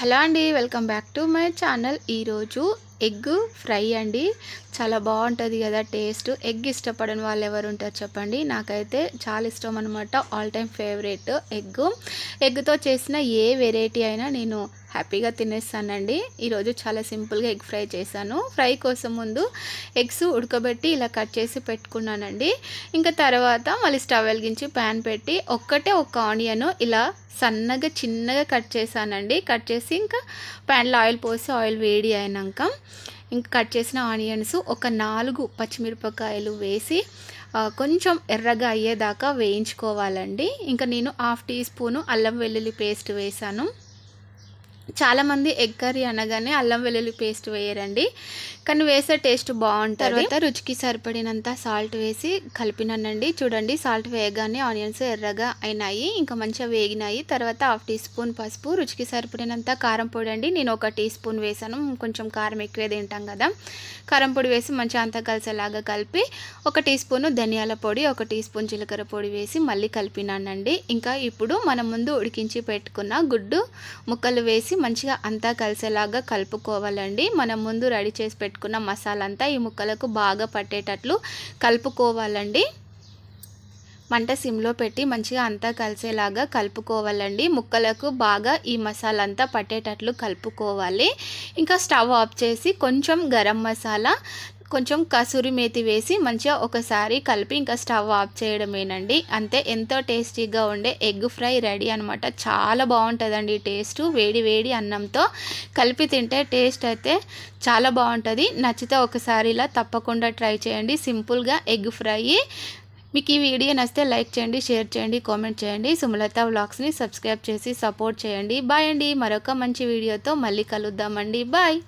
Hello అండి welcome back to my channel. ఈరోజు egg fry అండి. చాలా బాగుంటుంది కదా టేస్ట్. ఎగ్ ఇష్టపడని వాళ్ళు ఎవరు ఉంటారు చెప్పండి. నాకైతే చాలా ఇష్టం అనమాట ఆల్ టైమ్ ఫేవరెట్ ఎగ్ ఎగ్తో చేసిన ఏ వెరైటీ అయినా నేను హ్యాపీగా తినేస్తానండి. ఈరోజు చాలా సింపుల్గా ఎగ్ ఫ్రై చేశాను. ఫ్రై కోసం ముందు ఎగ్స్ ఉడకబెట్టి ఇలా కట్ చేసి పెట్టుకున్నానండి. ఇంకా తర్వాత మళ్ళీ స్టవ్ వెలిగించి ప్యాన్ పెట్టి ఒక్కటే ఒక ఆనియన్ ఇలా సన్నగా చిన్నగా కట్ చేశానండి. కట్ చేసి ఇంకా ప్యాన్లో ఆయిల్ పోసి ఆయిల్ వేడి అయినాక ఇంకా కట్ చేసిన ఆనియన్స్ ఒక నాలుగు పచ్చిమిరపకాయలు వేసి కొంచెం ఎర్రగా అయ్యేదాకా వేయించుకోవాలండి. ఇంకా నేను హాఫ్ టీ స్పూను అల్లం వెల్లుల్లి పేస్ట్ వేసాను చాలామంది ఎగ్ కర్రీ అనగానే అల్లం వెల్లుల్లి పేస్ట్ వేయరండి. కానీ వేసే టేస్ట్ బాగుంటుంది. తర్వాత రుచికి సరిపడినంత సాల్ట్ వేసి కలిపినానండి. చూడండి సాల్ట్ వేయగానే ఆనియన్స్ ఎర్రగా అయినాయి ఇంకా మంచిగా వేగినాయి. తర్వాత హాఫ్ టీ స్పూన్ పసుపు రుచికి సరిపడినంత కారం పొడి అండి నేను ఒక టీ స్పూన్ వేసాను కొంచెం కారం ఎక్కువే తింటాం కదా. కారం పొడి వేసి మంచిగా అంతా కలిసేలాగా కలిపి ఒక టీ స్పూన్ ధనియాల పొడి ఒక టీ స్పూన్ జీలకర్ర పొడి వేసి మళ్ళీ కలిపినానండి. ఇంకా ఇప్పుడు మనం ముందు ఉడికించి పెట్టుకున్న గుడ్డు ముక్కలు వేసి మంచిగా అంతా కలిసేలాగా కలుపుకోవాలండి. మనం ముందు రెడీ చేసి పెట్టుకున్న మసాలా అంతా ఈ ముక్కలకు బాగా పట్టేటట్లు కలుపుకోవాలండి. మంట సిమ్లో పెట్టి మంచిగా అంతా కలిసేలాగా కలుపుకోవాలండి. ముక్కలకు బాగా ఈ మసాలా అంతా పట్టేటట్లు కలుపుకోవాలి. ఇంకా స్టవ్ ఆఫ్ చేసి కొంచెం గరం మసాలా కొంచెం కసూరి మేతి వేసి మంచిగా ఒకసారి కలిపి ఇంకా స్టవ్ ఆఫ్ చేయడమేనండి. అంతే ఎంతో టేస్టీగా ఉండే ఎగ్ ఫ్రై రెడీ అనమాట చాలా బాగుంటుందండి టేస్ట్. వేడి వేడి అన్నంతో కలిపి తింటే టేస్ట్ అయితే చాలా బాగుంటుంది. నచ్చితే ఒకసారి ఇలా తప్పకుండా ట్రై చేయండి. సింపుల్గా ఎగ్ ఫ్రై. మీకు ఈ వీడియో నచ్చితే లైక్ చేయండి షేర్ చేయండి కామెంట్ చేయండి. సుమలత వ్లాగ్స్ని సబ్స్క్రైబ్ చేసి సపోర్ట్ చేయండి. బాయ్ అండి. మరొక మంచి వీడియోతో మళ్ళీ కలుద్దామండి. బాయ్.